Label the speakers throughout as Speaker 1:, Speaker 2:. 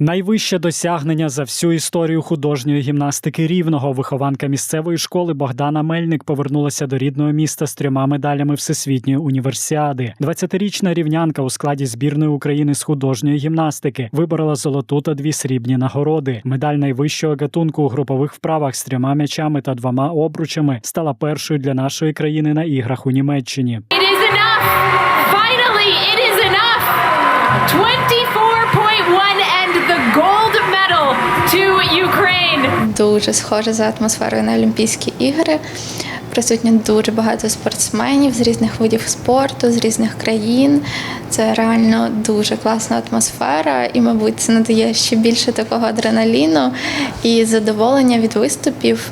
Speaker 1: Найвище досягнення за всю історію художньої гімнастики рівного вихованка місцевої школи Богдана Мельник повернулася до рідного міста з трьома медалями всесвітньої універсіади. 20-річна рівнянка у складі збірної України з художньої гімнастики виборола золоту та дві срібні нагороди. Медаль найвищого гатунку у групових вправах з трьома м'ячами та двома обручами стала першою для нашої країни на іграх у Німеччині.
Speaker 2: It is
Speaker 3: дуже схоже за атмосферою на Олімпійські ігри. Присутні дуже багато спортсменів з різних видів спорту, з різних країн. Це реально дуже класна атмосфера, і, мабуть, це надає ще більше такого адреналіну і задоволення від виступів.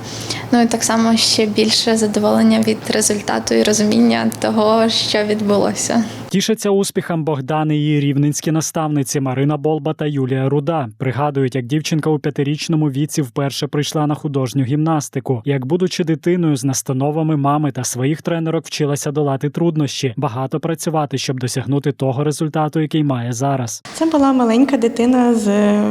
Speaker 3: Ну і так само ще більше задоволення від результату і розуміння того, що відбулося.
Speaker 1: Тішаться успіхам Богдани її рівненські наставниці Марина Болба та Юлія Руда. Пригадують, як дівчинка у п'ятирічному віці вперше прийшла на художню гімнастику. Як, будучи дитиною з настановами мами та своїх тренерок, вчилася долати труднощі, багато працювати, щоб досягнути того результату, який має зараз.
Speaker 4: Це була маленька дитина з е,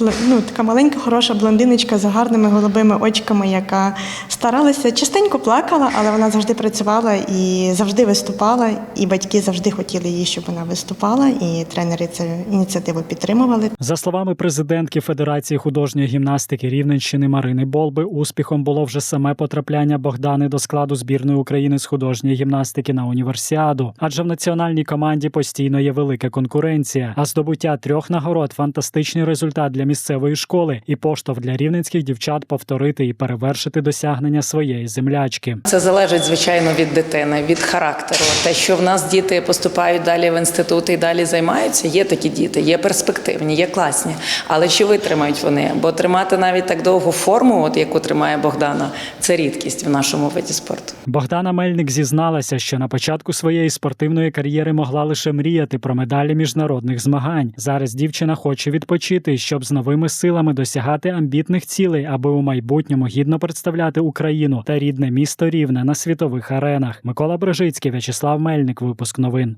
Speaker 4: ну, така маленька, хороша блондиночка з гарними голубими очками, яка старалася частенько плакала, але вона завжди працювала і завжди виступала. І батьки завжди хотіли її, щоб вона виступала. І тренери цю ініціативу підтримували.
Speaker 1: За словами президентки Федерації художньої гімнастики Рівненщини Марини Болби, успіхом було вже саме потрапляння Богдани до складу збірної України з художньої гімнастики на універсіаду, адже в національній команді постійно є велика конкуренція. А здобуття трьох нагород фантастичний результат для місцевої школи і поштовх для рівненських дівчат повторити і перевершити досягнення своєї землячки.
Speaker 5: Це залежить звичайно від дитини, від характеру. Те, що в нас діти поступають далі в інститути і далі займаються, є такі діти, є перспективні, є класні. Але чи витримають вони? Бо тримати навіть так довгу форму, от яку тримає Богдана, це рідкість в нашому виді спорту.
Speaker 1: Богдана Мельник зізналася, що на початку своєї спортивної кар'єри могла лише мріяти про медалі міжнародних змагань. Зараз дівчина хоче відпочити, щоб з новими силами досягати амбітних цілей, аби у майбутньому гідно представляти Україну та рідне місто Рівне на світових аренах. Микола Брижицький, В'ячеслав Мельник. Випуск новин.